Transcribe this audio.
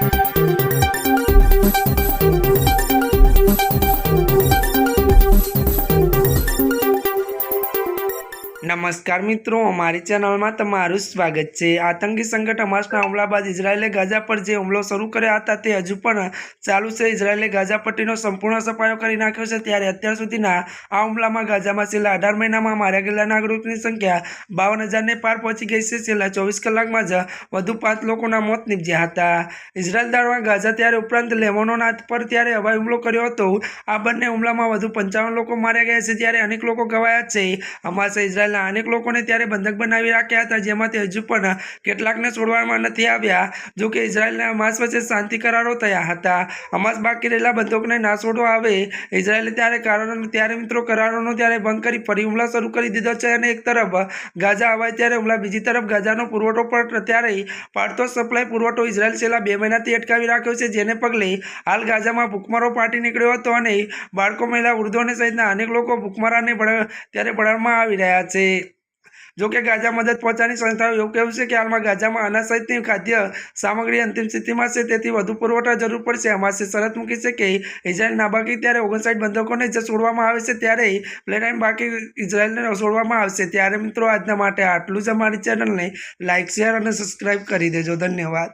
Thank you. નમસ્કાર મિત્રો, અમારી ચેનલમાં તમારું સ્વાગત છે. આતંકી સંકટ હમાસના હુમલા બાદ ઇઝરાયેલે ગાઝા પર જે હુમલો શરૂ કર્યા હતા તે હજુ પણ ચાલુ છે. ઇઝરાયેલે ગાઝા પટ્ટીનો સંપૂર્ણ સફાયો કરી નાખ્યો છે. ત્યારે અત્યાર સુધીના આ હુમલામાં ગાઝામાં છેલ્લા અઢાર મહિનામાં માર્યા ગયેલા નાગરિકોની સંખ્યા બાવન હજારને પાર પહોંચી ગઈ છે. છેલ્લા ચોવીસ કલાકમાં જ વધુ પાંચ લોકોના મોત નીપજ્યા હતા. ઇઝરાયેલ દ્વારા ગાઝા ત્યારે ઉપરાંત લેવોનોનાથ પર ત્યારે હવાઈ હુમલો કર્યો હતો. આ બંને હુમલામાં વધુ પંચાવન લોકો માર્યા ગયા છે. ત્યારે અનેક લોકો ગવાયા છે. હમાસે ઇઝરાયેલના અનેક લોકોને ત્યારે બંધક બનાવી રાખ્યા હતા, જેમાંથી હજુ પણ કેટલાકને છોડવામાં નથી આવ્યા, જો કે ઇઝરાયેલના હમાસ વચ્ચે શાંતિ કરારો થયા હતા. હમાસ બાકી રહેલા બંધકોને ના છોડવા આવે ઇઝરાયેલે ત્યારે કારણો ત્યારે મિત્રો કરારોનો ત્યારે ભંગ કરી ફરી હુમલા શરૂ કરી દીધો છે અને એક તરફ ગાઝા હવાય ત્યારે હુમલા બીજી તરફ ગાઝાનો પુરવઠો પણ ત્યારે પાડતો સપ્લાય પુરવઠો ઇઝરાયેલ છેલ્લા બે મહિનાથી અટકાવી રાખ્યો છે, જેને પગલે હાલ ગાઝામાં ભૂખમરો ફાટી નીકળ્યો હતો અને બાળકો, મહિલા વૃદ્ધોને સહિતના અનેક લોકો ભૂખમરાને બળ ત્યારે બળાવવામાં આવી રહ્યા છે. જો કે ગાઝા મદદ પહોંચાડવાની સંસ્થાઓ એવું કહેવું છે કે હાલમાં ગાઝામાં અનાજ સહિતની ખાદ્ય સામગ્રી અંતિમ સ્થિતિમાં છે, તેથી વધુ પુરવઠા જરૂર પડશે. હમાસે શરત મૂકી છે કે ઇઝરાયલ નાબાકી ત્યારે ઓગણસાઠ બંધકોને જે છોડવામાં આવે છે, ત્યારે પ્લેટાઇમ બાકી ઇઝરાયલને છોડવામાં આવશે. ત્યારે મિત્રો, આજના માટે આટલું જ અમારી ચેનલને લાઇક શેર અને સબસ્ક્રાઈબ કરી દેજો. ધન્યવાદ.